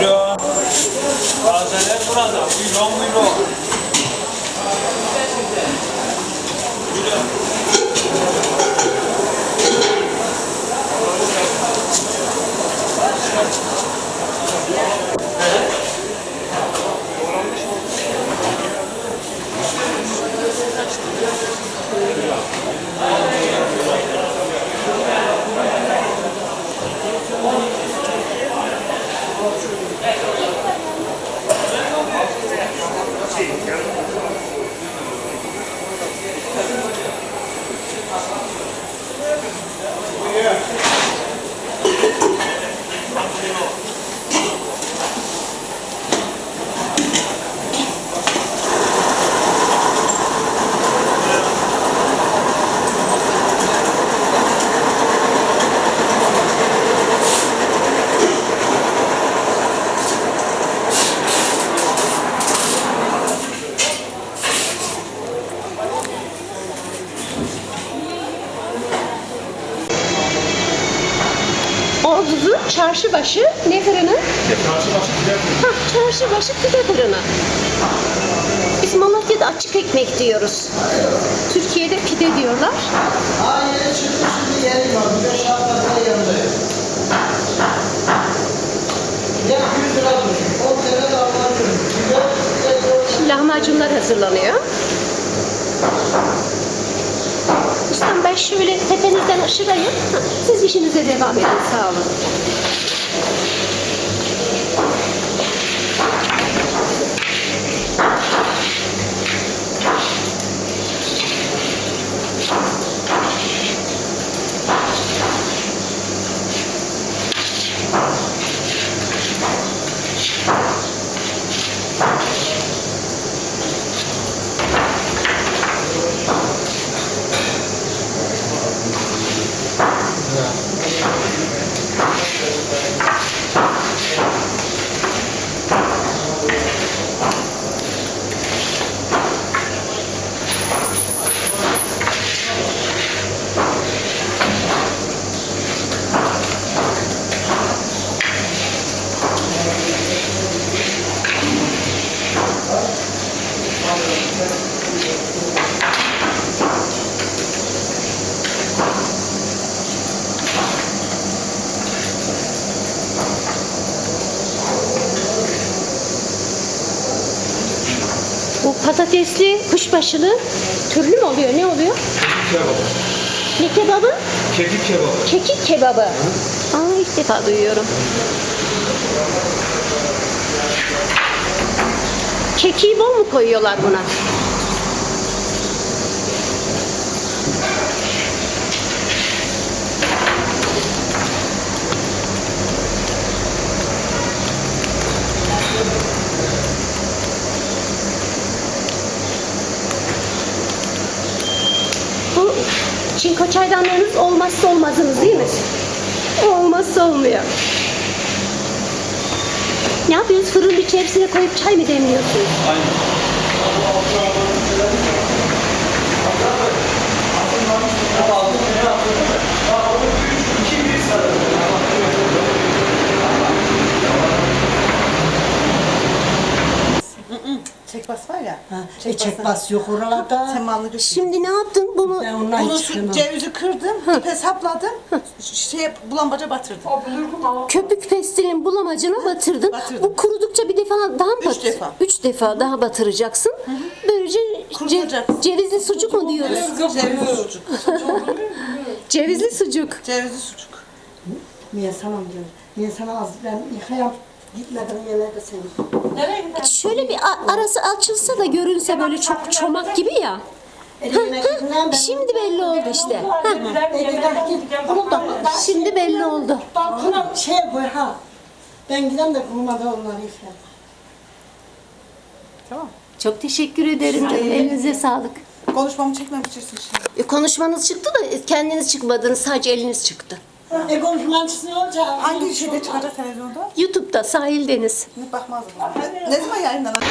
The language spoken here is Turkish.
Buyurun. Tazeler burada. Buyurun. Buyurun. Ordu'nun çarşıbaşı ne fırını? Ha, çarşıbaşı pide fırını. Biz Malatya'da açık ekmek diyoruz. Türkiye'de pide diyorlar. Hayır, çıktı şimdi yeri var. Bir beş tane yanında. Ya 100 lira duruyor. 10 tane Şimdi lahmacunlar hazırlanıyor. Şöyle tepenizden aşırayım. Siz işinize devam edin. Sağ olun. Patatesli kuşbaşılı türlü mü oluyor? Ne oluyor? Ne kebabı? Kekik kebabı. Kekik kebabı. Aa ilk defa duyuyorum. Kekiği bol mu koyuyorlar buna? Bu çinko çaydanlarınız olmazsa olmazınız değil mi? Olmazsa olmuyor. Ne yapıyorsunuz? Fırının içerisine koyup çay mı demliyorsunuz? Var ya. Ha, e, çek bas yok oralarda. Temanlı. Şimdi ne yaptın? Bunu Ben ondan Bunu cevizi kırdım, ipe sapladım, şey bulambaca batırdım. köpük pestilin bulamacına batırdın. Batırdım. Bu kurudukça bir defa daha mı Üç defa. Üç defa daha batıracaksın. Böylece ce- Kurutacak. cevizli sucuk mu diyoruz? Cevizli sucuk. Cevizli sucuk. Cevizli sucuk. Niye sana diyorum? Niye sana az? Ben yıkayam. Yerlerde. Şöyle bir a- arası açılsa da görünse böyle çok çomak gibi ya. Ben. Şimdi belli oldu işte. Ha, Eline git. Bunu da Şimdi belli oldu. balkona şey koy ha. Ben gidem de kurumada onları. Tamam. Çok teşekkür ederim. Elinize sağlık. Konuşmamı çekmem içersin şimdi. E, konuşmanız çıktı da kendiniz çıkmadınız. Sadece eliniz çıktı. E konuşmacısı ne olacak? Hangi şeyde çıkacak televizyonda? YouTube'da Sahil Deniz. Ne bakmaz mı? Ne zaman yayınlanacak?